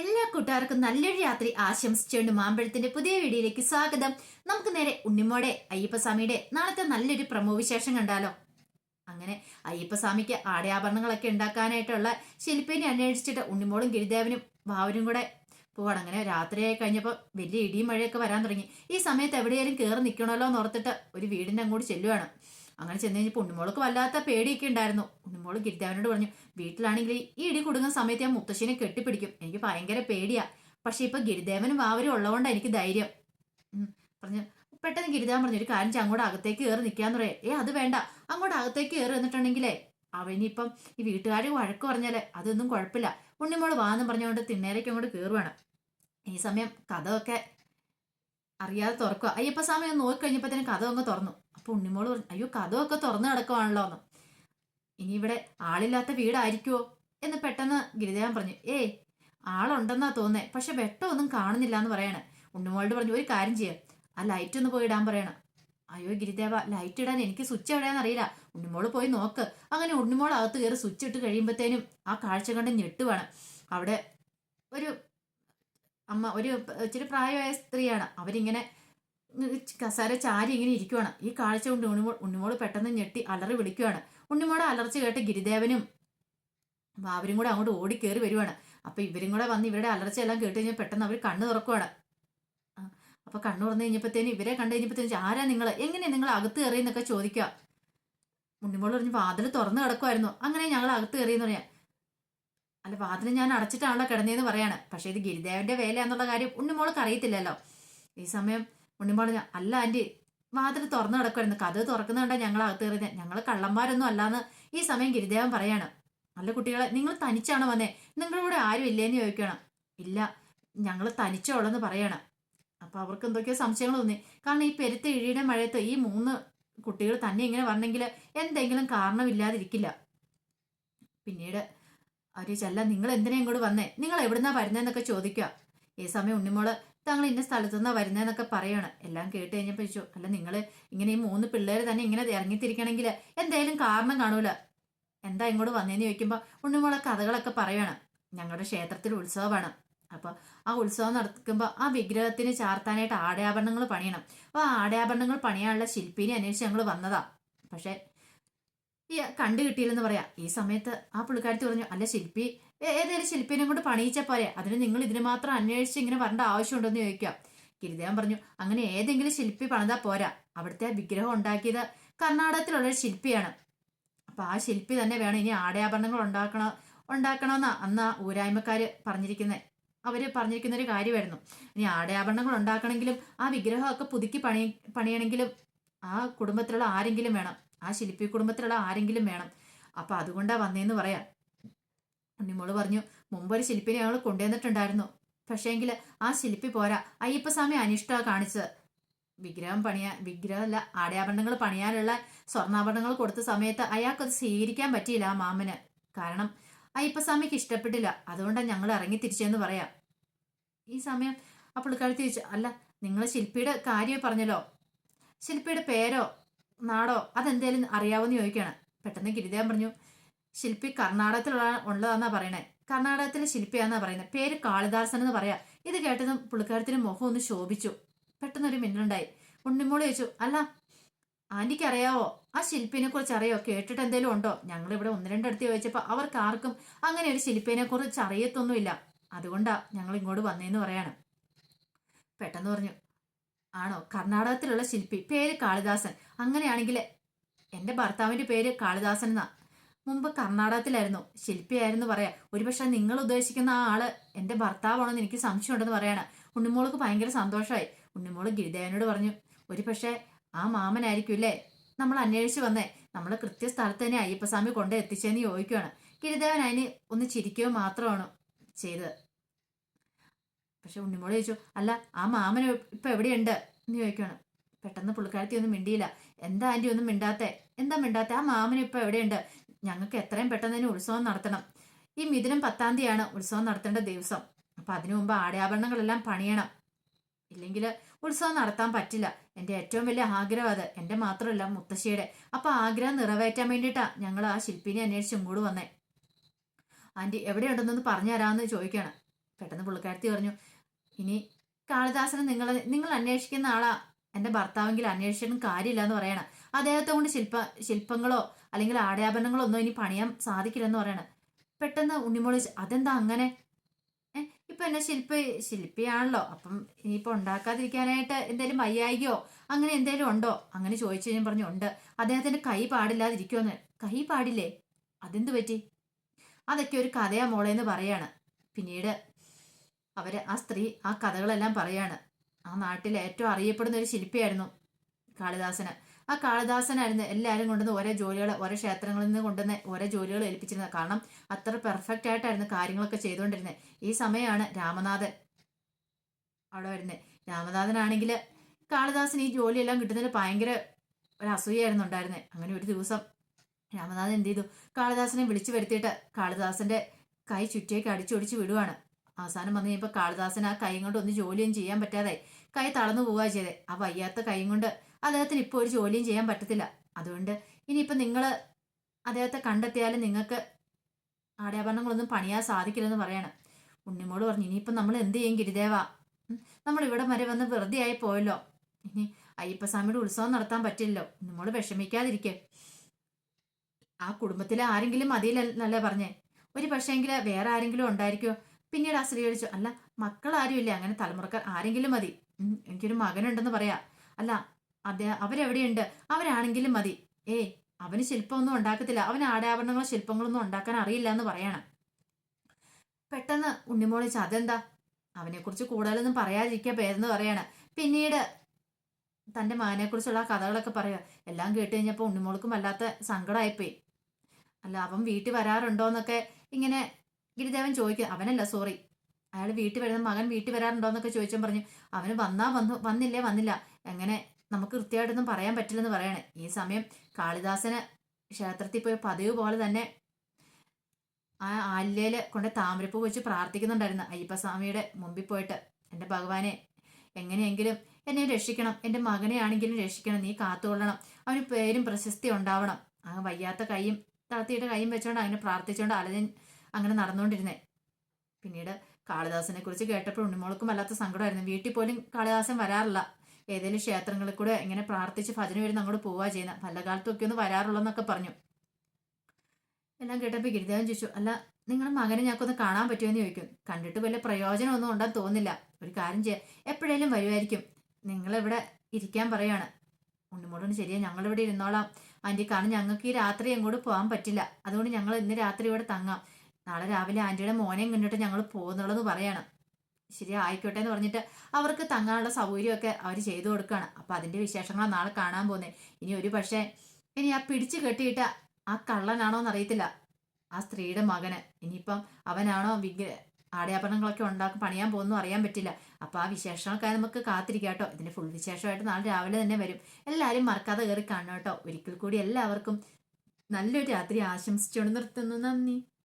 എല്ലാ കൂട്ടുകാർക്കും നല്ലൊരു രാത്രി ആശംസിച്ചുകൊണ്ട് മാമ്പഴത്തിന്റെ പുതിയ വീഡിയോയിലേക്ക് സ്വാഗതം. നമുക്ക് നേരെ ഉണ്ണിമോടെ അയ്യപ്പസ്വാമിയുടെ നാളത്തെ നല്ലൊരു പ്രമോ വിശേഷം കണ്ടാലോ? അങ്ങനെ അയ്യപ്പസ്വാമിക്ക് ആടയാഭരണങ്ങളൊക്കെ ഉണ്ടാക്കാനായിട്ടുള്ള ശില്പിനെ അന്വേഷിച്ചിട്ട് ഉണ്ണിമോളും ഗിരിദേവനും ഭാവനും കൂടെ പോവാണ്. അങ്ങനെ രാത്രിയായി കഴിഞ്ഞപ്പോൾ വലിയ ഇടിയും മഴയൊക്കെ വരാൻ തുടങ്ങി. ഈ സമയത്ത് എവിടെയാലും കയറി നിൽക്കണമല്ലോ എന്ന് ഓർത്തിട്ട് ഒരു വീടിന്റെ അങ്ങോട്ട് ചെല്ലുവാണ്. അങ്ങനെ ചെന്ന് കഴിഞ്ഞപ്പോൾ ഉണ്ണിമോൾക്ക് വല്ലാത്ത പേടിയൊക്കെ ഉണ്ടായിരുന്നു. ഉണ്ണിമോൾ ഗിരിദേവനോട് പറഞ്ഞു വീട്ടിലാണെങ്കിൽ ഈ ഇടി കൊടുക്കുന്ന സമയത്ത് ഞാൻ മുത്തശ്ശിനെ കെട്ടിപ്പിടിക്കും. എനിക്ക് ഭയങ്കര പേടിയാ. പക്ഷെ ഇപ്പൊ ഗിരിദേവനും വാവരും ഉള്ളതുകൊണ്ടാണ് എനിക്ക് ധൈര്യം. പറഞ്ഞു പെട്ടെന്ന് ഗിരിദേവൻ പറഞ്ഞു ഒരു കാര്യം അങ്ങോട്ട് അകത്തേക്ക് കയറി നിൽക്കാന്ന് പറയാം. ഏ അത് വേണ്ട. അങ്ങോട്ട് അകത്തേക്ക് കയറി നിന്നിട്ടുണ്ടെങ്കിലേ അവനിപ്പം ഈ വീട്ടുകാർ വഴക്ക് പറഞ്ഞാലേ അതൊന്നും കുഴപ്പമില്ല. ഉണ്ണിമോൾ വാന്ന് പറഞ്ഞുകൊണ്ട് തിണ്ണേരയ്ക്ക് അങ്ങോട്ട് കയറുവാണ് ഈ സമയം കഥമൊക്കെ അറിയാതെ തുറക്കുക. അയ്യപ്പ സ്വാമി ഒന്ന് നോക്കി തന്നെ കഥ അങ്ങ് തുറന്നു. അപ്പൊ ഉണ്ണിമോൾ പറഞ്ഞു അയ്യോ കഥമൊക്കെ തുറന്നു കിടക്കുവാണല്ലോ എന്ന്. ഇനി ഇവിടെ ആളില്ലാത്ത വീടായിരിക്കുമോ എന്ന് പെട്ടെന്ന് ഗിരിദേവൻ പറഞ്ഞു ഏയ് ആളുണ്ടെന്നാ തോന്നേ പക്ഷെ വെട്ടമൊന്നും കാണുന്നില്ല എന്ന് പറയണേ. ഉണ്ണിമോളോട് പറഞ്ഞു ഒരു കാര്യം ചെയ്യാം. ആ ലൈറ്റ് ഒന്ന് പോയി ഇടാൻ പറയണം. അയ്യോ ഗിരിദേവ ലൈറ്റ് ഇടാൻ എനിക്ക് സ്വിച്ച് എവിടെയാന്ന് അറിയില്ല. ഉണ്ണിമോൾ പോയി നോക്ക്. അങ്ങനെ ഉണ്ണിമോൾ അകത്ത് കയറി സ്വിച്ച് ഇട്ട് കഴിയുമ്പോഴത്തേനും ആ കാഴ്ച കണ്ട് ഞെട്ടുവാണ്. അവിടെ ഒരു അമ്മ ഒരു ഇച്ചിരി പ്രായമായ സ്ത്രീയാണ്. അവരിങ്ങനെ കസാര ചാരി ഇങ്ങനെ ഇരിക്കുവാണ്. ഈ കാഴ്ച കൊണ്ട് ഉണ്ണിമോൾ ഉണ്ണിമോൾ പെട്ടെന്ന് ഞെട്ടി അലറി വിളിക്കുവാണ്. ഉണ്ണിമോടെ അലർച്ച കേട്ട് ഗിരിദേവനും ബാബരും കൂടെ അങ്ങോട്ട് ഓടി കയറി വരുവാണ്. അപ്പൊ ഇവരും കൂടെ വന്ന് ഇവരുടെ അലർച്ച എല്ലാം കേട്ട് കഴിഞ്ഞാൽ പെട്ടെന്ന് അവർ കണ്ണു തുറക്കുവാണ്. അപ്പൊ കണ്ണു തുറന്നു കഴിഞ്ഞപ്പോഴത്തേനും ഇവരെ കണ്ടു കഴിഞ്ഞപ്പോഴത്തേനും ആരാ നിങ്ങൾ എങ്ങനെയാ നിങ്ങൾ അകത്ത് കയറി എന്നൊക്കെ ചോദിക്കുക ഉണ്ണിമോൾ പറഞ്ഞു വാതിൽ തുറന്നു കിടക്കുമായിരുന്നു അങ്ങനെ ഞങ്ങൾ അകത്ത് കയറിയെന്ന് പറയാം. അല്ല വാതിൽ ഞാൻ അടച്ചിട്ടാണല്ലോ കിടന്നതെന്ന് പറയാണ്. പക്ഷേ ഇത് ഗിരിദേവന്റെ വേലയാന്നുള്ള കാര്യം ഉണ്ണിമോൾക്ക് അറിയത്തില്ലല്ലോ. ഈ സമയം ഉണ്ണിമോൾ അല്ല ആന്റി വാതിൽ തുറന്നു കിടക്കുമായിരുന്നു കഥ തുറക്കുന്നുണ്ടാ ഞങ്ങൾ അകത്ത് കയറിയത്. ഞങ്ങൾ കള്ളന്മാരൊന്നും അല്ലാന്ന് ഈ സമയം ഗിരിദേവൻ പറയാണ്. അല്ല കുട്ടികളെ നിങ്ങൾ തനിച്ചാണോ വന്നേ? നിങ്ങളുടെ കൂടെ ആരും ഇല്ലേന്ന് ചോദിക്കണം. ഇല്ല ഞങ്ങൾ തനിച്ചോളെന്ന് പറയണം. അപ്പൊ അവർക്ക് എന്തൊക്കെയോ സംശയങ്ങൾ തോന്നി. കാരണം ഈ പെരുത്ത ഇഴിയുടെ മഴയത്ത് ഈ മൂന്ന് കുട്ടികൾ തന്നെ ഇങ്ങനെ വന്നെങ്കിൽ എന്തെങ്കിലും കാരണമില്ലാതിരിക്കില്ല. പിന്നീട് അവർ ചെല്ല നിങ്ങൾ എന്തിനാ ഇങ്ങോട്ട് വന്നേ? നിങ്ങൾ എവിടുന്നാ വരുന്നതെന്നൊക്കെ ചോദിക്കുക ഈ സമയം ഉണ്ണിമോൾ താങ്കൾ ഇന്ന സ്ഥലത്തു നിന്നാ വരുന്നതെന്നൊക്കെ പറയണം. എല്ലാം കേട്ട് കഴിഞ്ഞപ്പോൾ അല്ല നിങ്ങൾ ഇങ്ങനെ ഈ മൂന്ന് പിള്ളേർ തന്നെ ഇങ്ങനെ ഇറങ്ങിത്തിരിക്കണമെങ്കിൽ എന്തായാലും കാരണം കാണൂല? എന്താ ഇങ്ങോട്ട് വന്നേന്ന് ചോദിക്കുമ്പോൾ ഉണ്ണിമോളെ കഥകളൊക്കെ പറയണം. ഞങ്ങളുടെ ക്ഷേത്രത്തിൽ ഉത്സവമാണ്. അപ്പോൾ ആ ഉത്സവം നടക്കുമ്പോൾ ആ വിഗ്രഹത്തിന് ചാർത്താനായിട്ട് ആടയാഭരണങ്ങൾ പണിയണം. അപ്പോൾ ആ ആടയാഭരണങ്ങൾ പണിയാനുള്ള ശില്പിനെ അന്വേഷിച്ച് ഞങ്ങൾ വന്നതാ. പക്ഷേ ഈ കണ്ടു കിട്ടിയില്ലെന്ന് പറയാം. ഈ സമയത്ത് ആ പുള്ളിക്കാരത്തി പറഞ്ഞു അല്ല ശില്പി ഏതേലും ശില്പിനെ കൊണ്ട് പണിയിച്ച പോരെ. അതിന് നിങ്ങൾ ഇതിന് മാത്രം അന്വേഷിച്ച് ഇങ്ങനെ വരേണ്ട ആവശ്യമുണ്ടെന്ന് ചോദിക്കാം. ഗിരിദേവൻ പറഞ്ഞു അങ്ങനെ ഏതെങ്കിലും ശില്പി പണിതാ പോരാ. അവിടുത്തെ വിഗ്രഹം ഉണ്ടാക്കിയത് കർണാടകത്തിലുള്ള ഒരു ശില്പിയാണ്. അപ്പൊ ആ ശില്പി തന്നെ വേണം ഇനി ആടയാഭരണങ്ങൾ ഉണ്ടാക്കണോ ഉണ്ടാക്കണമെന്നാ അന്ന് ഊരായ്മക്കാര് പറഞ്ഞിരിക്കുന്നത് അവർ പറഞ്ഞിരിക്കുന്ന ഒരു കാര്യമായിരുന്നു. ഇനി ആടയാഭരണങ്ങൾ ഉണ്ടാക്കണമെങ്കിലും ആ വിഗ്രഹമൊക്കെ പുതുക്കി പണി പണിയണമെങ്കിലും ആ കുടുംബത്തിലുള്ള ആരെങ്കിലും വേണം. ആ ശില്പി കുടുംബത്തിലുള്ള ആരെങ്കിലും വേണം. അപ്പൊ അതുകൊണ്ടാ വന്നേന്ന് പറയാം. ഉണ്ണിമോൾ പറഞ്ഞു മുമ്പ് ഒരു ശില്പിനെ ഞങ്ങൾ കൊണ്ടുവന്നിട്ടുണ്ടായിരുന്നു. പക്ഷേങ്കിൽ ആ ശില്പി പോരാ. അയ്യപ്പസ്വാമി അനിഷ്ട കാണിച്ചത്. വിഗ്രഹം പണിയാൻ വിഗ്രഹമല്ല ആടയാഭരണങ്ങൾ പണിയാനുള്ള സ്വർണാഭരണങ്ങൾ കൊടുത്ത സമയത്ത് അയാൾക്കത് സ്വീകരിക്കാൻ പറ്റിയില്ല ആ മാമന്. കാരണം അയ്യപ്പസ്വാമിക്ക് ഇഷ്ടപ്പെട്ടില്ല. അതുകൊണ്ടാണ് ഞങ്ങൾ ഇറങ്ങി തിരിച്ചെന്ന് പറയാം. ഈ സമയം ആ പുള്ളിക്കാരത്തി ചോദിച്ചു അല്ല നിങ്ങൾ ശില്പിയുടെ കാര്യം പറഞ്ഞല്ലോ. ശില്പിയുടെ പേരോ? നാടോ? അതെന്തേലും അറിയാവോന്ന് ചോദിക്കുകയാണ് പെട്ടെന്ന് ഗിരിദേവൻ പറഞ്ഞു ശില്പി കർണാടകത്തിലുള്ള ഉള്ളതാന്നാ പറയണേ. കർണാടകത്തിലെ ശില്പിയാന്നാ പറയുന്നത് പേര് കാളിദാസൻ എന്ന് പറയാ. ഇത് കേട്ടതും പുള്ളിക്കാരത്തിന് മുഖം ഒന്ന് ശോഭിച്ചു. പെട്ടെന്നൊരു മിന്നലുണ്ടായി. ഉണ്ണിമോൾ ചോദിച്ചു അല്ല ആന്റിക്ക് അറിയാവോ ആ ശില്പിനെ കുറിച്ച് അറിയോ? കേട്ടിട്ട് എന്തേലും ഉണ്ടോ? ഞങ്ങൾ ഇവിടെ ഒന്ന് രണ്ടടുത്ത് ചോദിച്ചപ്പോൾ അവർക്ക് ആർക്കും അങ്ങനെ ഒരു ശില്പിനെ കുറിച്ച് അറിയത്തൊന്നുമില്ല. അതുകൊണ്ടാ ഞങ്ങൾ ഇങ്ങോട്ട് വന്നേന്ന് പറയാണ്. പെട്ടെന്ന് പറഞ്ഞു ആണോ? കർണാടകത്തിലുള്ള ശില്പി. പേര് കാളിദാസൻ. അങ്ങനെയാണെങ്കിൽ എന്റെ ഭർത്താവിന്റെ പേര് കാളിദാസൻ എന്നാ. മുമ്പ് കർണാടകത്തിലായിരുന്നു. ശില്പിയായിരുന്നു പറയാ. ഒരുപക്ഷെ നിങ്ങൾ ഉദ്ദേശിക്കുന്ന ആ ആൾ എന്റെ ഭർത്താവാണെന്ന് എനിക്ക് സംശയമുണ്ടെന്ന് പറയാണ്. ഉണ്ണിമോൾക്ക് ഭയങ്കര സന്തോഷമായി ഉണ്ണിമോൾ ഗിരിദേവനോട് പറഞ്ഞു ഒരുപക്ഷെ ആ മാമനായിരിക്കും അല്ലേ നമ്മൾ അന്വേഷിച്ച് വന്നേ. നമ്മൾ കൃത്യസ്ഥലത്ത് തന്നെ അയ്യപ്പസ്വാമി കൊണ്ട് എത്തിച്ചെന്ന് ചോദിക്കുകയാണ് ഗിരിദേവൻ അതിന് ഒന്ന് ചിരിക്കുക മാത്രമാണ് ചെയ്തത്. പക്ഷെ ഉണ്ണിമോൾ ചോദിച്ചു അല്ല ആ മാമൻ ഇപ്പൊ എവിടെയുണ്ട്? എന്ന് ചോദിക്കുകയാണ് പെട്ടെന്ന് പുള്ളിക്കാരത്തി ഒന്നും മിണ്ടിയില്ല. എന്താ ആന്റി ഒന്നും മിണ്ടാത്തെ? എന്താ മിണ്ടാത്തെ? ആ മാമൻ ഇപ്പൊ എവിടെയുണ്ട്? ഞങ്ങൾക്ക് എത്രയും പെട്ടെന്ന് തന്നെ ഉത്സവം നടത്തണം. ഈ മിഥുനം പത്താം തീയതിയാണ് ഉത്സവം നടത്തേണ്ട ദിവസം. അപ്പൊ അതിനു മുമ്പ് ആടയാഭരണങ്ങളെല്ലാം പണിയണം. ഇല്ലെങ്കിൽ ഉത്സവം നടത്താൻ പറ്റില്ല. എന്റെ ഏറ്റവും വലിയ ആഗ്രഹം അത്. എന്റെ മാത്രമല്ല മുത്തശ്ശിയുടെ. അപ്പൊ ആഗ്രഹം നിറവേറ്റാൻ വേണ്ടിയിട്ടാ ഞങ്ങൾ ആ ശില്പിനെ അന്വേഷിച്ച് ഇങ്ങോട്ട് വന്നേ. ആന്റി എവിടെയുണ്ടെന്നൊന്ന് പറഞ്ഞു തരാമെന്ന് ചോദിക്കുകയാണ്. പെട്ടെന്ന് പുള്ളിക്കാരത്തി പറഞ്ഞു ഇനി കാളിദാസനെ നിങ്ങൾ നിങ്ങൾ അന്വേഷിക്കുന്ന ആളാ. എന്റെ ഭർത്താവെങ്കിൽ അന്വേഷിച്ചിട്ടും കാര്യമില്ല എന്ന് പറയണം. അദ്ദേഹത്തെ കൊണ്ട് ശില്പ ശില്പങ്ങളോ അല്ലെങ്കിൽ ആടയാഭരണങ്ങളോ ഒന്നും ഇനി പണിയാൻ സാധിക്കില്ലെന്ന് പറയണം. പെട്ടെന്ന് ഉണ്ണിമോളി അതെന്താ അങ്ങനെ? ഇപ്പൊ എന്നെ ശില്പ ശില്പിയാണല്ലോ. അപ്പം ഇനിയിപ്പോ ഉണ്ടാക്കാതിരിക്കാനായിട്ട് എന്തേലും വയ്യായികയോ അങ്ങനെ എന്തേലും ഉണ്ടോ? അങ്ങനെ ചോദിച്ചു ഞാൻ പറഞ്ഞു ഉണ്ട്. അദ്ദേഹത്തിന്റെ കൈ പാടില്ലാതിരിക്കുമെന്ന് കൈ പാടില്ലേ? അതെന്ത് പറ്റി? അതൊക്കെ ഒരു കഥയാ മോളേന്ന് പറയാണ്. പിന്നീട് അവർ ആ സ്ത്രീ ആ കഥകളെല്ലാം പറയാണ്. ആ നാട്ടിൽ ഏറ്റവും അറിയപ്പെടുന്ന ഒരു ശില്പിയായിരുന്നു കാളിദാസന്. ആ കാളിദാസനായിരുന്നു എല്ലാവരും കൊണ്ടുവന്ന് ഓരോ ജോലികൾ ഓരോ ക്ഷേത്രങ്ങളിൽ നിന്ന് കൊണ്ടുവന്ന് ഓരോ ജോലികൾ ഏൽപ്പിച്ചിരുന്നത്. കാരണം അത്ര പെർഫെക്റ്റ് ആയിട്ടായിരുന്നു കാര്യങ്ങളൊക്കെ ചെയ്തുകൊണ്ടിരുന്നത് ഈ സമയമാണ് രാമനാഥൻ അവിടെ വരുന്നത് രാമനാഥനാണെങ്കിൽ കാളിദാസൻ ഈ ജോലിയെല്ലാം കിട്ടുന്നതിൽ ഭയങ്കര ഒരു അസൂയായിരുന്നു ഉണ്ടായിരുന്നത് അങ്ങനെ ഒരു ദിവസം രാമനാഥൻ എന്ത് ചെയ്തു? കാളിദാസനെ വിളിച്ചു വരുത്തിയിട്ട് കാളിദാസന്റെ കൈ ചുറ്റേക്ക് അടിച്ചൊടിച്ച് വിടുവാണ്. അവസാനം വന്നു കഴിഞ്ഞപ്പോൾ കാളിദാസൻ ആ കൈ കൊണ്ട് ഒന്ന് ജോലിയും ചെയ്യാൻ പറ്റാതെ കൈ തളർന്നു പോവുക ചെയ്തേ. ആ വയ്യാത്ത കൈ കൊണ്ട് അദ്ദേഹത്തിന് ഇപ്പോൾ ഒരു ജോലിയും ചെയ്യാൻ പറ്റത്തില്ല. അതുകൊണ്ട് ഇനിയിപ്പോൾ നിങ്ങൾ അദ്ദേഹത്തെ കണ്ടെത്തിയാലും നിങ്ങൾക്ക് ആടയാഭരണങ്ങളൊന്നും പണിയാൻ സാധിക്കില്ലെന്ന് പറയണം. ഉണ്ണിമോൾ പറഞ്ഞു ഇനിയിപ്പം നമ്മൾ എന്ത് ചെയ്യും ഗിരിദേവ? നമ്മളിവിടെ വരെ വന്ന് വെറുതെ ആയി പോയല്ലോ. ഇനി അയ്യപ്പസ്വാമിയുടെ ഉത്സവം നടത്താൻ പറ്റില്ലല്ലോ. ഉണ്ണിമോൾ വിഷമിക്കാതിരിക്കെ. ആ കുടുംബത്തിലെ ആരെങ്കിലും മതിയില്ലല്ലേ പറഞ്ഞേ? ഒരു പക്ഷേങ്കിൽ വേറെ ആരെങ്കിലും ഉണ്ടായിരിക്കുമോ പിന്നീട് ചോദിച്ചു അല്ല മക്കൾ ആരുമില്ല അങ്ങനെ തലമുറക്കാർ ആരെങ്കിലും മതി. എനിക്കൊരു മകനുണ്ടെന്ന് പറയാ. അല്ല അതെ അവരെവിടെയുണ്ട്? അവരാണെങ്കിലും മതി. ഏയ് അവന് ശില്പമൊന്നും ഉണ്ടാക്കത്തില്ല. അവന് ആടാഭരണങ്ങളോ ശില്പങ്ങളൊന്നും ഉണ്ടാക്കാൻ അറിയില്ല എന്ന് പറയണം. പെട്ടെന്ന് ഉണ്ണിമോളിച്ച് അതെന്താ? അവനെക്കുറിച്ച് കൂടുതലൊന്നും പറയാതിരിക്കുക പേരെന്ന് പറയാണ്. പിന്നീട് തന്റെ മകനെക്കുറിച്ചുള്ള കുറിച്ചുള്ള കഥകളൊക്കെ പറയുക. എല്ലാം കേട്ട് കഴിഞ്ഞപ്പോൾ ഉണ്ണിമോൾക്കും വല്ലാത്ത സങ്കടമായിപ്പോയി. അല്ല അവൻ വീട്ടിൽ വരാറുണ്ടോന്നൊക്കെ ഇങ്ങനെ ഗിരിദേവൻ ചോദിക്കും അവനല്ല സോറി അയാൾ വീട്ടിൽ വരുന്ന മകൻ വീട്ടിൽ വരാറുണ്ടോന്നൊക്കെ ചോദിച്ചാൽ പറഞ്ഞു അവന് വന്നാ വന്നു വന്നില്ലേ വന്നില്ല. എങ്ങനെ? നമുക്ക് കൃത്യമായിട്ടൊന്നും പറയാൻ പറ്റില്ലെന്ന് പറയണേ. ഈ സമയം കാളിദാസന് ക്ഷേത്രത്തിൽ പോയി പതിവ് പോലെ തന്നെ ആ ആലിലയിൽ കൊണ്ട് താമരപ്പൂ വെച്ച് പ്രാർത്ഥിക്കുന്നുണ്ടായിരുന്നു അയ്യപ്പസ്വാമിയുടെ മുമ്പിൽ പോയിട്ട്. എന്റെ ഭഗവാനെ എങ്ങനെയെങ്കിലും എന്നെ രക്ഷിക്കണം. എന്റെ മകനെ ആണെങ്കിലും രക്ഷിക്കണം. നീ കാത്തുകൊള്ളണം. അവന് പേരും പ്രശസ്തി ഉണ്ടാവണം. ആ വയ്യാത്ത കൈയും താത്തിയുടെ കൈയും വെച്ചോണ്ട് അങ്ങനെ പ്രാർത്ഥിച്ചുകൊണ്ട് അലഞ്ഞ് അങ്ങനെ നടന്നുകൊണ്ടിരുന്നേ പിന്നീട് കാളിദാസനെ കുറിച്ച് കേട്ടപ്പോൾ ഉണ്ണിമോൾക്കും വല്ലാത്ത സങ്കടമായിരുന്നു. വീട്ടിൽ പോലും കാളിദാസൻ വരാറില്ല. ഏതെങ്കിലും ക്ഷേത്രങ്ങളിൽ കൂടെ ഇങ്ങനെ പ്രാർത്ഥിച്ച് ഭജന വരുന്ന അങ്ങോട്ട് പോവാ ചെയ്യുന്ന. പല കാലത്തൊക്കെ ഒന്ന് വരാറുള്ളെന്നൊക്കെ പറഞ്ഞു. എല്ലാം കേട്ടപ്പോൾ ഗിരിദേവൻ ചോദിച്ചു അല്ല നിങ്ങളുടെ മകനെ ഞങ്ങൾക്കൊന്ന് കാണാൻ പറ്റുമെന്ന് ചോദിക്കും. കണ്ടിട്ട് വലിയ പ്രയോജനമൊന്നും ഉണ്ടെന്ന് തോന്നില്ല ഒരു കാര്യം ചെയ്യാം. എപ്പോഴേലും വരുമായിരിക്കും നിങ്ങളിവിടെ ഇരിക്കാൻ പറയാണ്. ഉണ്ണിമോളോട് ശരിയാ ഞങ്ങളിവിടെ ഇരുന്നോളാം. ആന്റി കാരണം ഞങ്ങൾക്ക് ഈ രാത്രി അങ്ങോട്ട് പോകാൻ പറ്റില്ല. അതുകൊണ്ട് ഞങ്ങൾ ഇന്ന് രാത്രി ഇവിടെ തങ്ങാം. നാളെ രാവിലെ ആന്റിയുടെ മോനെയും കണ്ടിട്ട് ഞങ്ങൾ പോകുന്നുള്ളതെന്ന് പറയണം. ശരി ആയിക്കോട്ടെ എന്ന് പറഞ്ഞിട്ട് അവർക്ക് തങ്ങാനുള്ള സൗകര്യമൊക്കെ അവർ ചെയ്തു കൊടുക്കുകയാണ്. അപ്പം അതിന്റെ വിശേഷങ്ങൾ നാളെ കാണാൻ പോകുന്നത് ഇനി ഒരു പക്ഷേ ഇനി ആ പിടിച്ചു കെട്ടിയിട്ട് ആ കള്ളനാണോ എന്നറിയത്തില്ല. ആ സ്ത്രീയുടെ മകന്. ഇനിയിപ്പം അവനാണോ വിഗ്ര ആടയാഭരണങ്ങളൊക്കെ ഉണ്ടാക്കി പണിയാൻ പോകുന്നു അറിയാൻ പറ്റില്ല. അപ്പോൾ ആ വിശേഷങ്ങൾക്കായി നമുക്ക് കാത്തിരിക്കാം കേട്ടോ. ഇതിന്റെ ഫുൾ വിശേഷമായിട്ട് നാളെ രാവിലെ തന്നെ വരും. എല്ലാവരും മറക്കാതെ കയറി കാണണം കേട്ടോ. ഒരിക്കൽ കൂടി എല്ലാവർക്കും നല്ലൊരു രാത്രി ആശംസിച്ചുകൊണ്ട് നിർത്തുന്നു. നന്ദി.